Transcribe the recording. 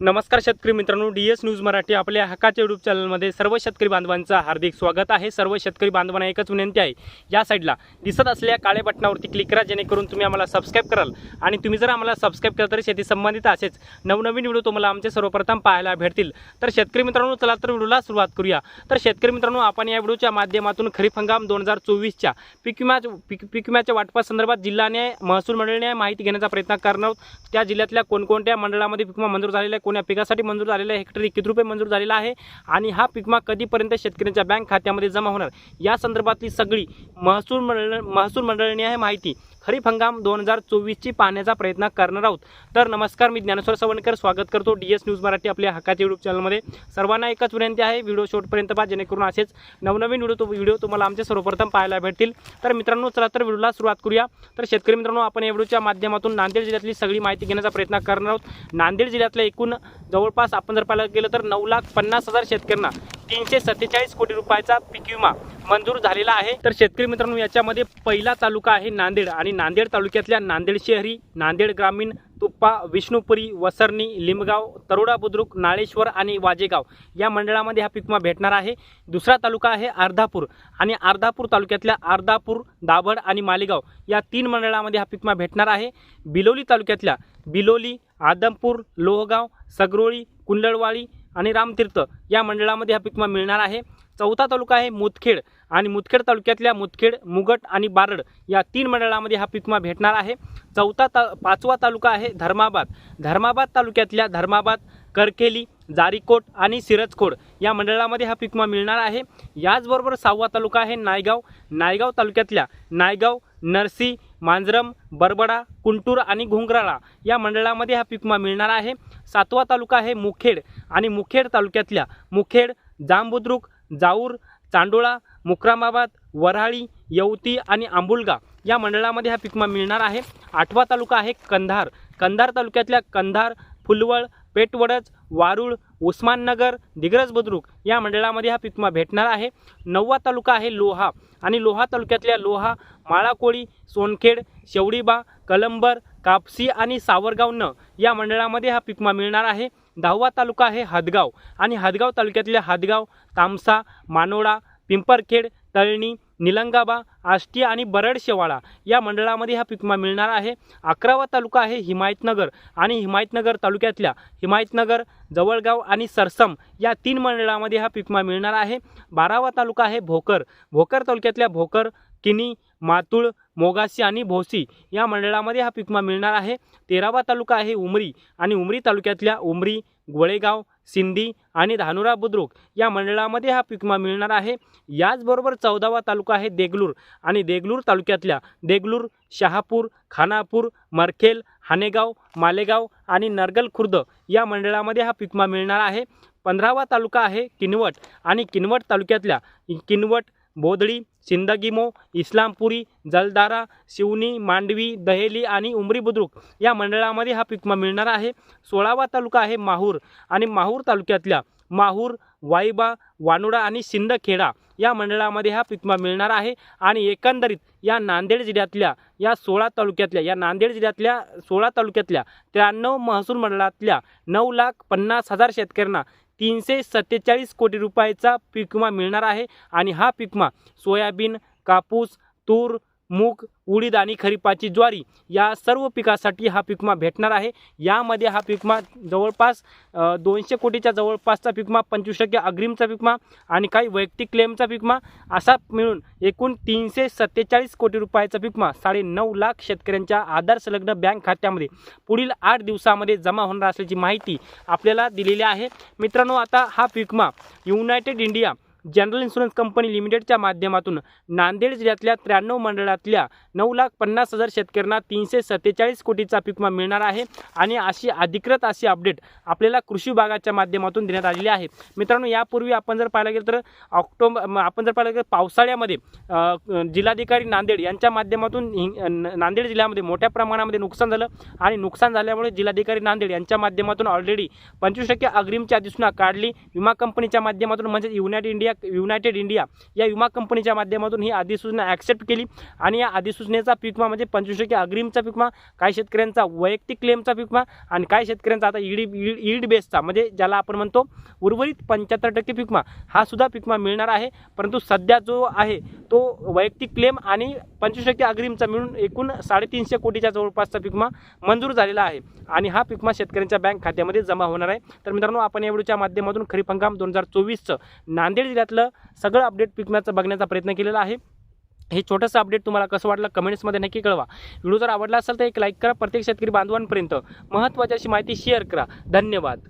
नमस्कार शेतकरी मित्रांनो डी एस न्यूज मराठी आपल्या हक्काच्या यूट्यूब चॅनलमध्ये सर्व शेतकरी बांधवांचं हार्दिक स्वागत आहे. सर्व शेतकरी बांधवांना एकच विनंती आहे या साईडला दिसत असलेल्या काळे बटनावरती क्लिक करा जेणेकरून तुम्ही आम्हाला सबस्क्राईब कराल. आणि तुम्ही जर आम्हाला सबस्क्राईब केलं तर शेती संबंधित असेच नवनवीन व्हिडिओ तुम्हाला आमचे सर्वप्रथम पाहायला भेटतील. तर शेतकरी मित्रांनो चला तर व्हिडिओला सुरुवात करूया. तर शेतकरी मित्रांनो आपण या व्हिडिओच्या माध्यमातून खरीप हंगाम दोन हजार चोवीसच्या पीक विमा पीक पीक विम्याच्या वाटपासंदर्भात जिल्हा न्याय महसूल मंडळाने माहिती घेण्याचा प्रयत्न करणार त्या जिल्ह्यातल्या कोणकोणत्या मंडळामध्ये पीक विमा मंजूर झालेल्या आहे कोण्या पिकासाठी मंजूर झालेला आहे हेक्टरी किती रुपये मंजूर झालेला आहे आणि हा पिकमा कधीपर्यंत शेतकऱ्यांच्या बँक खात्यामध्ये जमा होणार? या संदर्भातली सगळी महसूल मंडळ महसूल मंडळाने आहे माहिती. खरीप हंगाम दोन हजार चोवीसची पाहण्याचा प्रयत्न करणार आहोत. तर नमस्कार मी ज्ञानेश्वर सवणकर. स्वागत करतो डी एस न्यूज मराठी आपल्या हक्काच्या यूट्यूब चॅनलमध्ये सर्वांना एकच विनंती आहे व्हिडिओ शॉर्टपर्यंत पहा जेणेकरून असेच नवनवीन व्हिडिओ व्हिडिओ तुम्हाला आमचे सर्वप्रथम पाहायला भेटतील. तर मित्रांनो चला तर व्हिडिओला सुरुवात करूया. तर शेतकरी मित्रांनो आपण या व्हिडिओच्या माध्यमातून नांदेड जिल्ह्यातली सगळी माहिती घेण्याचा प्रयत्न करणार आहोत. नांदेड जिल्ह्यातल्या एकूण जवळपास आपण जर पाहायला गेलं तर नऊ लाख पन्नास हजार शेतकऱ्यांना तीनशे सत्तेचाळीस कोटी रुपयाचा पीक विमा मंजूर झालेला आहे. तर शेतकरी मित्रांनो याच्यामध्ये पहिला तालुका आहे नांदेड आणि नांदेड तालुक्यातल्या नांदेड शहरी नांदेड ग्रामीण तुप्पा विष्णुपुरी वसरणी लिंबगाव तरोडा बुद्रुक नाळेश्वर आणि वाजेगाव या मंडळामध्ये हा पिकमा भेटणार आहे. दुसरा तालुका आहे अर्धापूर आणि अर्धापूर तालुक्यातल्या अर्धापूर दाभड आणि मालेगाव या तीन मंडळामध्ये हा पिकमा भेटणार आहे. बिलोली तालुक्यातल्या बिलोली आदमपूर लोहगाव सगरोळी कुंडळवाडी आणि रामतीर्थ या मंडळामध्ये हा पीक विमा मिळणार आहे. चौथा तालुका आहे मुदखेड आणि मुदखेड तालुक्यातल्या मुदखेड मुगट आणि बारड या तीन मंडळामध्ये हा पीक विमा भेटणार आहे. चौथा ता पाचवा तालुका आहे धर्माबाद. धर्माबाद तालुक्यातल्या धर्माबाद करकेली जारीकोट आणि सिरजखोड या मंडळामध्ये हा पीक विमा मिळणार आहे. याचबरोबर सहावा तालुका आहे नायगाव. नायगाव तालुक्यातल्या नायगाव नरसी मांजरम बरबडा कुंटूर आणि घुंगराळा या मंडळामध्ये हा पिकमा मिळणार आहे. सातवा तालुका आहे मुखेड आणि मुखेड तालुक्यातल्या मुखेड जांबुद्रुक जाऊर चांडोळा मुक्रामाबाद वऱ्हाळी यवती आणि आंबुलगा या मंडळामध्ये हा पिकमा मिळणार आहे. आठवा तालुका आहे कंधार. कंधार तालुक्यातल्या कंधार फुलवळ पेटवडच वारुळ उस्माननगर दिग्रज बुद्रुक या मंडळामध्ये हा पिकमा भेटणार आहे. नववा तालुका आहे लोहा आणि लोहा तालुक्यातल्या लोहा माळाकोळी सोनखेड शेवडीबा कलंबर कापसी आणि सावरगाव न या मंडळामध्ये हा पिकमा मिळणार आहे. दहावा तालुका आहे हदगाव आणि हदगाव तालुक्यातल्या हदगाव तामसा मानोडा पिंपरखेड तळणी निलंगाबा आष्टी आणि बरड शेवाळा या मंडळामध्ये हा पिकमा मिळणार आहे. अकरावा तालुका आहे हिमायतनगर आणि हिमायतनगर तालुक्यातल्या हिमायतनगर जवळगाव आणि सरसम या तीन मंडळामध्ये हा पिकमा मिळणार आहे. बारावा तालुका आहे भोकर. भोकर तालुक्यातल्या भोकर किनी मातुळ मोगासी आणि भोसी या मंडळामध्ये हा पिकमा मिळणार आहे. तेरावा तालुका आहे उमरी आणि उमरी तालुक्यातल्या उमरी गोळेगाव सिंधी आणि धानुरा बुद्रुक या मंडळामध्ये हा पिकमा मिळणार आहे. याचबरोबर चौदावा तालुका आहे देगलूर आणि देगलूर तालुक्यातल्या देगलूर शहापूर खानापूर मरखेल हानेगाव मालेगाव आणि नरगल खुर्द या मंडळामध्ये हा पिकमा मिळणार आहे. पंधरावा तालुका आहे किनवट आणि किनवट तालुक्यातल्या किनवट बोदळी सिंदगिमो इस्लामपुरी जलदारा शिवनी मांडवी दहेली आणि उमरी बुद्रुक या मंडळामध्ये हा पिकमा मिळणार आहे. सोळावा तालुका आहे माहूर आणि माहूर तालुक्यातल्या माहूर वाईबा वानुडा आणि सिंदखेडा या मंडळामध्ये हा पिकमा मिळणार आहे आणि एकंदरीत या नांदेड जिल्ह्यातल्या या सोळा तालुक्यातल्या या नांदेड जिल्ह्यातल्या सोळा तालुक्यातल्या त्र्याण्णव महसूल मंडळातल्या नऊ लाख पन्नास हजार शेतकऱ्यांना तीनशे सत्तेचाळीस कोटी रुपयाचा पीक विमा मिळणार आहे. आणि हा पीक विमा सोयाबीन कापूस तूर मूग उडीद आणि खरीपाची ज्वारी या सर्व पिकासाठी हा पिकमा भेटणार आहे. यामध्ये हा पिकमा जवळपास दोनशे कोटीच्या जवळपासचा पिकमा पंचवीस टक्के अग्रिमचा पिकमा आणि काही वैयक्तिक क्लेमचा पिकमा असा मिळून एकूण तीनशे सत्तेचाळीस कोटी रुपयाचा पिकमा साडेनऊ साडे नऊ लाख शेतकऱ्यांच्या आधार संलग्न बँक खात्यामध्ये पुढील आठ दिवसामध्ये जमा होणार असल्याची माहिती आपल्याला दिलेली आहे. मित्रांनो आता हा पिकमा United India general insurance company लिमिटेडच्या माध्यमातून नांदेड जिल्ह्यातल्या त्र्याण्णव मंडळातल्या नऊ लाख पन्नास हजार शेतकऱ्यांना तीनशे सत्तेचाळीस कोटीचा पीक विमा मिळणार आहे आणि अशी अधिकृत अशी अपडेट आपल्याला कृषी विभागाच्या माध्यमातून देण्यात आलेली आहे. मित्रांनो यापूर्वी आपण जर पाहायला गेलं तर ऑक्टोबर आपण जर पाहिलं गेलं तर पावसाळ्यामध्ये जिल्हाधिकारी नांदेड यांच्या माध्यमातून नांदेड जिल्ह्यामध्ये मोठ्या प्रमाणामध्ये नुकसान झालं आणि नुकसान झाल्यामुळे जिल्हाधिकारी नांदेड यांच्या माध्यमातून ऑलरेडी पंचवीस टक्के अग्रिमची अधिसूचना काढली. विमा कंपनीच्या माध्यमातून म्हणजे United India India United India या विमा कंपनीच्या माध्यमातून ही अधिसूचना ॲक्सेप्ट केली आणि या अधिसूचनेचा पिकमा म्हणजे पंचवीस टक्के अग्रिमचा पिकमा काही शेतकऱ्यांचा वैयक्तिक क्लेमचा पिकमा आणि काही शेतकऱ्यांचा आता ईडी ईड बेसचा म्हणजे ज्याला आपण म्हणतो उर्वरित पंच्याहत्तर टक्के पिकमा हा सुद्धा पिकमा मिळणार आहे. परंतु सध्या जो आहे तो वैयक्तिक क्लेम आणि पंचवीस टक्के अग्रिमचा मिळून एकूण साडेतीनशे कोटीच्या जवळपासचा पिकमा मंजूर झालेला आहे आणि हा पिकमा शेतकऱ्यांच्या बँक खात्यामध्ये जमा होणार आहे. तर मित्रांनो आपण या व्हिडिओच्या माध्यमातून खरीप हंगाम दोन हजार चोवीसचं नांदेड जिल्ह्यातलं सगळं अपडेट पीक बघण्याचा प्रयत्न केलेला आहे. हे छोटंसं अपडेट तुम्हाला कसं वाटलं कमेंट्समध्ये नक्की कळवा. व्हिडिओ जर आवडला असेल तर एक लाईक करा. प्रत्येक शेतकरी बांधवांपर्यंत महत्त्वाची अशी माहिती शेअर करा. धन्यवाद.